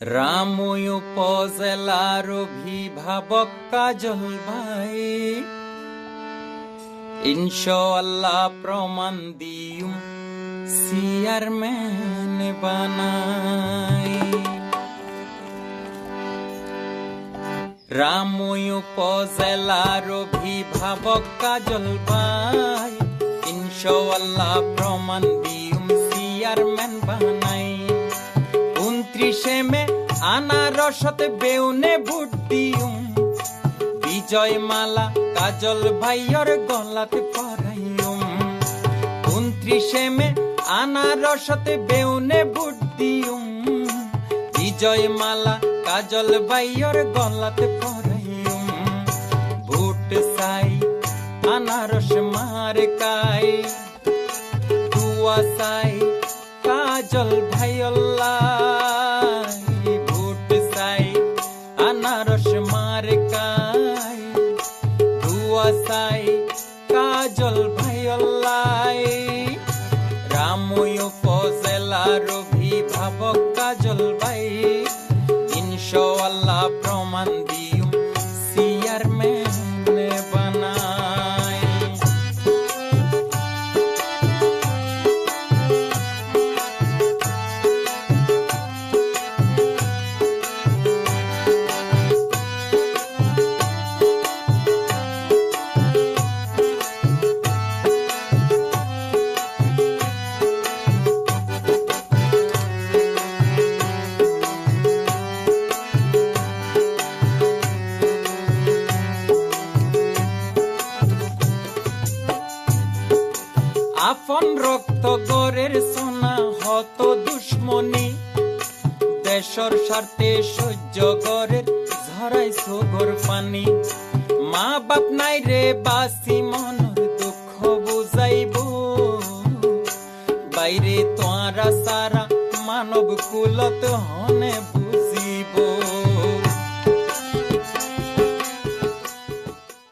রামুই উপজেলার অভিভাবক কাজল ভাই। ইনশাআল্লাহ প্রমাণ দিউম চেয়ারম্যান বানাই। রামুই উপজেলার অভিভাবক কাজল ভাই। ইনশাআল্লাহ প্রমাণ দিউম চেয়ারম্যান বানাই। মে, আনারসত বেউনে ভোট দিউম। বিজয় মালা কাজল ভাইয়র গলাতে পরাইউম। উনত্রিশে মে, আনারসত বেউনে ভোট দিউম। বিজয় মালা কাজল ভাইয়র গলাতে পরাইউম। ভোট চাই, আনারস মার কাই। দুয়া চাই, কাজল ভাইয়াল্লাই আনারস মার কাই দুয়া চাই কাজল ভাইয়াল্লাই রাময় উপজেলার অভিভাবক কাজল ভাই ইনশাআল্লাহ প্রমাণ আপন রক্ত গরের সোনা, হত দুশ্মনী। দেশর স্বার্থে সহ্য গরের ঝরাই সগর পানি। মা বাপ নাই রে বাসি, মনর দুঃখ বুঝাইব। বাইরে তোয়ারা সারা মানব কুলত হনে